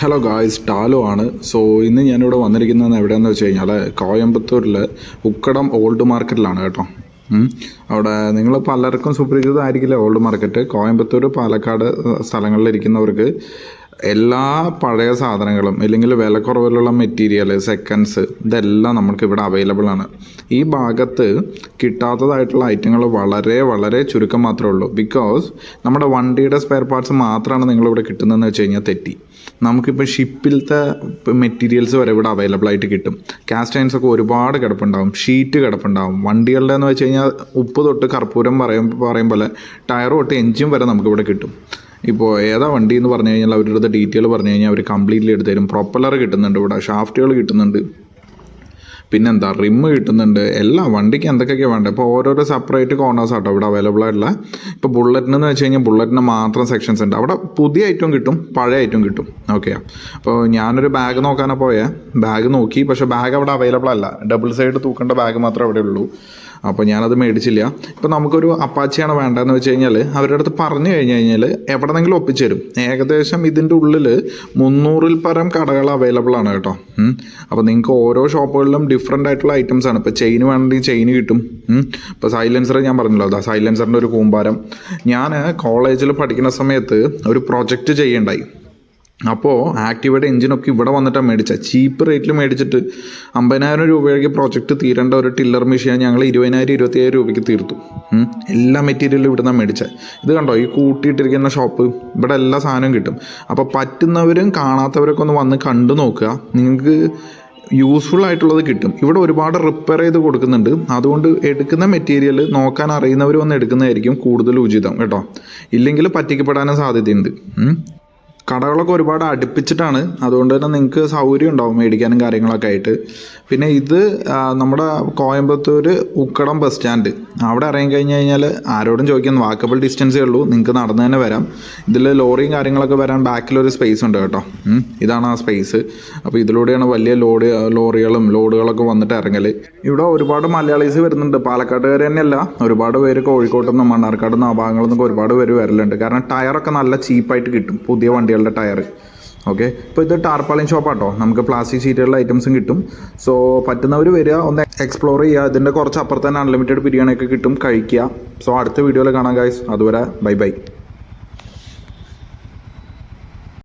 Hello guys ടാലോ ആണ്. So ഇന്ന് ഞാനിവിടെ വന്നിരിക്കുന്നത് എവിടെയാണെന്ന് വെച്ച് കഴിഞ്ഞാൽ കോയമ്പത്തൂരിൽ ഉക്കടം ഓൾഡ് മാർക്കറ്റിലാണ് കേട്ടോ. അവിടെ നിങ്ങൾ പലർക്കും സുപരിചിതമായിരിക്കില്ല ഓൾഡ് മാർക്കറ്റ് കോയമ്പത്തൂർ പാലക്കാട് സ്ഥലങ്ങളിലിരിക്കുന്നവർക്ക് എല്ലാ പഴയ സാധനങ്ങളും അല്ലെങ്കിൽ വിലക്കുറവിലുള്ള മെറ്റീരിയൽ സെക്കൻഡ്സ് ഇതെല്ലാം നമുക്ക് ഇവിടെ അവൈലബിൾ ആണ്. ഈ ഭാഗത്ത് കിട്ടാത്തതായിട്ടുള്ള ഐറ്റങ്ങൾ വളരെ വളരെ ചുരുക്കം മാത്രമേ ഉള്ളൂ. ബിക്കോസ് നമ്മുടെ വണ്ടിയുടെ സ്പെയർ പാർട്സ് മാത്രമാണ് നിങ്ങളിവിടെ കിട്ടുന്നതെന്ന് വെച്ച് കഴിഞ്ഞാൽ തെറ്റി. നമുക്കിപ്പോൾ ഷിപ്പിലത്തെ മെറ്റീരിയൽസ് വരെ ഇവിടെ അവൈലബിൾ ആയിട്ട് കിട്ടും. കാസ്റ്റ് അയൺസ് ഒക്കെ ഒരുപാട് കിടപ്പുണ്ടാവും. ഷീറ്റ് കിടപ്പുണ്ടാവും. വണ്ടികളുടെ എന്ന് വെച്ച് കഴിഞ്ഞാൽ ഉപ്പ് തൊട്ട് കർപ്പൂരം പറയും പറയും പോലെ ടയർ തൊട്ട് എഞ്ചിൻ വരെ നമുക്കിവിടെ കിട്ടും. ഇപ്പോൾ ഏതാ വണ്ടി എന്ന് പറഞ്ഞു കഴിഞ്ഞാൽ അവരുടെ ഡീറ്റെയിൽ പറഞ്ഞു കഴിഞ്ഞാൽ അവർ കംപ്ലീറ്റ്ലി എടുത്തു തരും. പ്രൊപ്പലർ കിട്ടുന്നുണ്ട് ഇവിടെ. ഷാഫ്റ്റുകൾ കിട്ടുന്നുണ്ട്. പിന്നെന്താ റിമ്മ് കിട്ടുന്നുണ്ട്. എല്ലാ വണ്ടിക്ക് എന്തൊക്കെയൊക്കെ വേണ്ടത് ഇപ്പോൾ ഓരോരോ സെപ്പറേറ്റ് കോർണേഴ്സ് ആട്ടോ ഇവിടെ അവൈലബിൾ ആയിട്ടുള്ള. ഇപ്പോൾ ബുള്ളറ്റിന് എന്ന് വെച്ച് കഴിഞ്ഞാൽ ബുള്ളറ്റിന് മാത്രം സെക്ഷൻസ് ഉണ്ട്. അവിടെ പുതിയ ഐറ്റം കിട്ടും പഴയ ഐറ്റം കിട്ടും. ഓക്കെ അപ്പോൾ ഞാനൊരു ബാഗ് നോക്കാനാണ് പോയേ. ബാഗ് നോക്കി പക്ഷേ ബാഗ് അവിടെ അവൈലബിൾ അല്ല. ഡബിൾ സൈഡ് തൂക്കേണ്ട ബാഗ് മാത്രമേ അവിടെ ഉള്ളൂ. അപ്പോൾ ഞാനത് മേടിച്ചില്ല. ഇപ്പോൾ നമുക്കൊരു അപ്പാച്ചിയാണ് വേണ്ടതെന്ന് വെച്ച് കഴിഞ്ഞാൽ അവരുടെ അടുത്ത് പറഞ്ഞു കഴിഞ്ഞ് കഴിഞ്ഞാൽ എവിടെന്നെങ്കിലും ഒപ്പിച്ചു തരും ഏകദേശം ഇതിന്റെ ഉള്ളിൽ മുന്നൂറിൽ പരം കടകൾ അവൈലബിൾ ആണ് കേട്ടോ. അപ്പോൾ നിങ്ങൾക്ക് ഓരോ ഷോപ്പുകളിലും ഡിഫറെന്റ് ആയിട്ടുള്ള ഐറ്റംസ് ആണ്. ഇപ്പോൾ ചെയിൻ വേണമെങ്കിൽ ചെയിൻ കിട്ടും. ഇപ്പോൾ സൈലൻസർ ഞാൻ പറഞ്ഞല്ലോ അതാ സൈലൻസറിന്റെ ഒരു കൂമ്പാരം. ഞാൻ കോളേജിൽ പഠിക്കുന്ന സമയത്ത് ഒരു പ്രൊജക്റ്റ് ചെയ്യണ്ടായി. അപ്പോൾ ആക്ടിവയുടെ എഞ്ചിനൊക്കെ ഇവിടെ വന്നിട്ടാണ് മേടിച്ചത് ചീപ്പ് റേറ്റിൽ മേടിച്ചിട്ട് അമ്പതിനായിരം രൂപയ്ക്ക് പ്രോജക്റ്റ് തീരേണ്ട ഒരു ടില്ലർ മെഷീൻ ഞങ്ങൾ ഇരുപതിനായിരം ഇരുപത്തിയായിരം രൂപയ്ക്ക് തീർത്തു. എല്ലാ മെറ്റീരിയലും ഇവിടെ നിന്നാണ് മേടിച്ചത് ഇത് കണ്ടോ ഈ കൂട്ടിയിട്ടിരിക്കുന്ന ഷോപ്പ് ഇവിടെ എല്ലാ സാധനവും കിട്ടും. അപ്പോൾ പറ്റുന്നവരും കാണാത്തവരൊക്കെ ഒന്ന് വന്ന് കണ്ടു നോക്കുക. നിങ്ങൾക്ക് യൂസ്ഫുൾ ആയിട്ടുള്ളത് കിട്ടും. ഇവിടെ ഒരുപാട് റിപ്പയർ ചെയ്ത് കൊടുക്കുന്നുണ്ട്. അതുകൊണ്ട് എടുക്കുന്ന മെറ്റീരിയൽ നോക്കാൻ അറിയുന്നവർ വന്ന് എടുക്കുന്നതായിരിക്കും കൂടുതൽ ഉചിതം കേട്ടോ. ഇല്ലെങ്കിൽ പറ്റിക്കപ്പെടാനും സാധ്യതയുണ്ട്. കടകളൊക്കെ ഒരുപാട് അടുപ്പിച്ചിട്ടാണ്. അതുകൊണ്ട് തന്നെ നിങ്ങൾക്ക് സൗകര്യം ഉണ്ടാവും മേടിക്കാനും കാര്യങ്ങളൊക്കെ ആയിട്ട്. പിന്നെ ഇത് നമ്മുടെ കോയമ്പത്തൂർ ഉക്കടം ബസ് സ്റ്റാൻഡ് അവിടെ ഇറങ്ങി കഴിഞ്ഞ് കഴിഞ്ഞാൽ ആരോടും ചോദിക്കാൻ വാക്കബിൾ ഡിസ്റ്റൻസേ ഉള്ളൂ. നിങ്ങൾക്ക് നടന്നു തന്നെ വരാം. ഇതിൽ ലോറിയും കാര്യങ്ങളൊക്കെ വരാൻ ബാക്കിലൊരു സ്പേസ് ഉണ്ട് കേട്ടോ. ഇതാണ് ആ സ്പേസ് അപ്പോൾ ഇതിലൂടെയാണ് വലിയ ലോഡ് ലോറികളും ലോഡുകളൊക്കെ വന്നിട്ട് ഇറങ്ങൽ ഇവിടെ ഒരുപാട് മലയാളീസ് വരുന്നുണ്ട്. പാലക്കാട്ടുകാർ തന്നെയല്ല. ഒരുപാട് പേര് കോഴിക്കോട്ടുനിന്നും മണ്ണാർക്കാട് നിന്ന് ആ ഭാഗങ്ങളിൽ നിന്നൊക്കെ ഒരുപാട് പേര് വരലുണ്ട്. കാരണം ടയറൊക്കെ നല്ല ചീപ്പായിട്ട് കിട്ടും. പുതിയ വണ്ടികളുടെ ടയർ ഓക്കെ ഇപ്പോൾ ഇത് ടാർപ്പാളിൻ ഷോപ്പാട്ടോ നമുക്ക് പ്ലാസ്റ്റിക് ഷീറ്റുകളുടെ ഐറ്റംസും കിട്ടും. സോ പറ്റുന്നവർ വരിക ഒന്ന് എക്സ്പ്ലോർ ചെയ്യുക. ഇതിന്റെ കുറച്ച് അപ്പുറത്ത് തന്നെ അൺലിമിറ്റഡ് ബിരിയാണിയൊക്കെ കിട്ടും. കഴിക്കുക. സോ അടുത്ത വീഡിയോയിൽ കാണാം ഗായ്സ് അതുവരെ ബൈ ബൈ